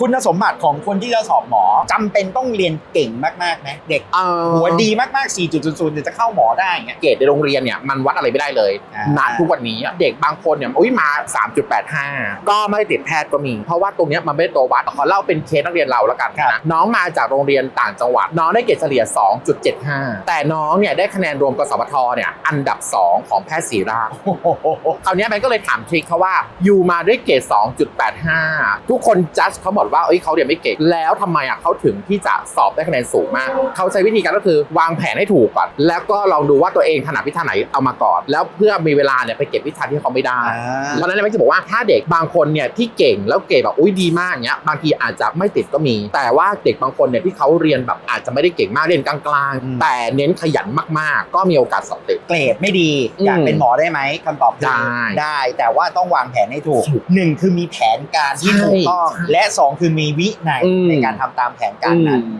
คุณสมบัติของคนที่จะสอบหมอจำเป็นต้องเรียนเก่งมากๆไหมเด็กเอ่อหัวดีมากๆ 4.00เนี่ยจะเข้าหมอได้เงี้ย เกรดในโรงเรียนเนี่ยมันวัดอะไรไม่ได้เลยอ่า ณทุกวันนี้เด็กบางคนเนี่ยอุ้ยมา 3.85 ก็ไม่ได้ติดแพทย์ก็มี เพราะว่าตรงเนี้ยมันไม่ได้ตัววัดขอเล่าเป็นเคสนักเรียนเราแล้วกันนะน้องมาจากโรงเรียนต่างจังหวัด น้องได้เกรดเฉลี่ย 2.75 แต่น้องเนี่ยได้คะแนนรวมกสพทเนี่ยอันดับ 2 ของแพทย์ศรีราช โอ้โหคราวเนี้ยแบงก์ก็เลยถามทริคเขาว่า อยู่มาด้วยเกรด2.85 ทุกคนจัดเขาหมดว่าเอ้ยเขาเรียนไม่เก่งแล้วทำไมอะเขาถึงที่จะสอบได้คะแนนสูงมาก เขาใช้วิธีการก็คือวางแผนให้ถูกก่อนแล้วก็ลองดูว่าตัวเองถนัดวิชาไหนเอามาก่อน แล้วเพื่อมีเวลาเนี่ยไปเก็บวิชาที่เขาไม่ได้อ่าเพราะฉะนั้นแบงก์จะบอกว่าถ้าเด็กบางคนเนี่ยที่เก่งแล้วเกรดแบบอุ้ยดีมากเนี้ยบางทีอาจจะไม่ติดก็มี แต่ว่าเด็กบางคนเนี่ยที่เขาเรียนแบบอาจจะไม่ได้เก่งมากเรียนกลางๆ แต่เน้นขยันมากๆ ก็มีโอกาสสอบติดเกรดไม่ดีอืมอยากเป็นหมอได้ไหมคำตอบคือได้ได้ แต่ว่าต้องวางแผนให้ถูกถูกหนึ่งคือมีแผนการที่ใช่ถูกต้องและสองคือมีวินัยอืมในการทำตามแผนการนั้นอืม